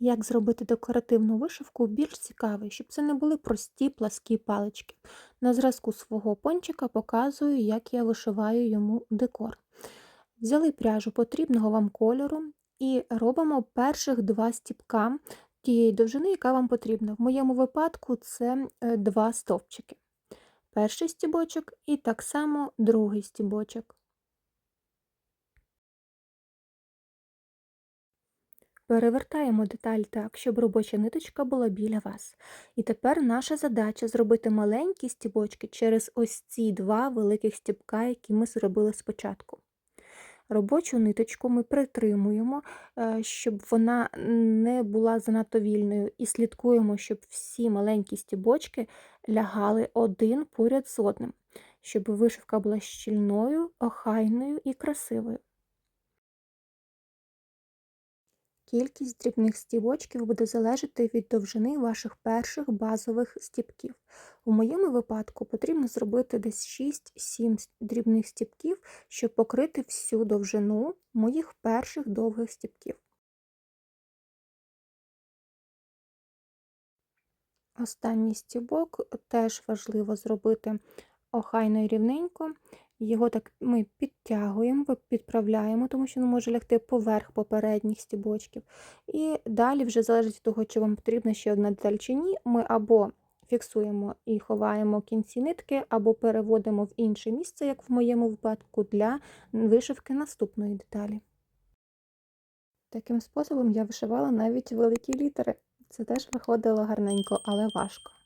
Як зробити декоративну вишивку більш цікавою, щоб це не були прості пласкі палички. На зразку свого пончика показую, як я вишиваю йому декор. Взяли пряжу потрібного вам кольору і робимо перших два стіпка тієї довжини, яка вам потрібна. В моєму випадку це е, два стовпчики. Перший стібочок і так само другий стібочок. Перевертаємо деталь так, щоб робоча ниточка була біля вас. І тепер наша задача зробити маленькі стібочки через ось ці два великих стібка, які ми зробили спочатку. Робочу ниточку ми притримуємо, е, щоб вона не була занадто вільною, і слідкуємо, щоб всі маленькі стібочки лягали один поряд з одним, щоб вишивка була щільною, охайною і красивою. Кількість дрібних стібочків буде залежати від довжини ваших перших базових стібків. У моєму випадку потрібно зробити десь 6-7 дрібних стібків, щоб покрити всю довжину моїх перших довгих стібків. Останній стібок теж важливо зробити охайно і рівненько. Його так ми підтягуємо, підправляємо, тому що він може лягти поверх попередніх стібочків. І далі, вже залежить від того, чи вам потрібна ще одна деталь чи ні, ми або фіксуємо і ховаємо кінці нитки, або переводимо в інше місце, як в моєму випадку, для вишивки наступної деталі. Таким способом я вишивала навіть великі літери. Це теж виходило гарненько, але важко.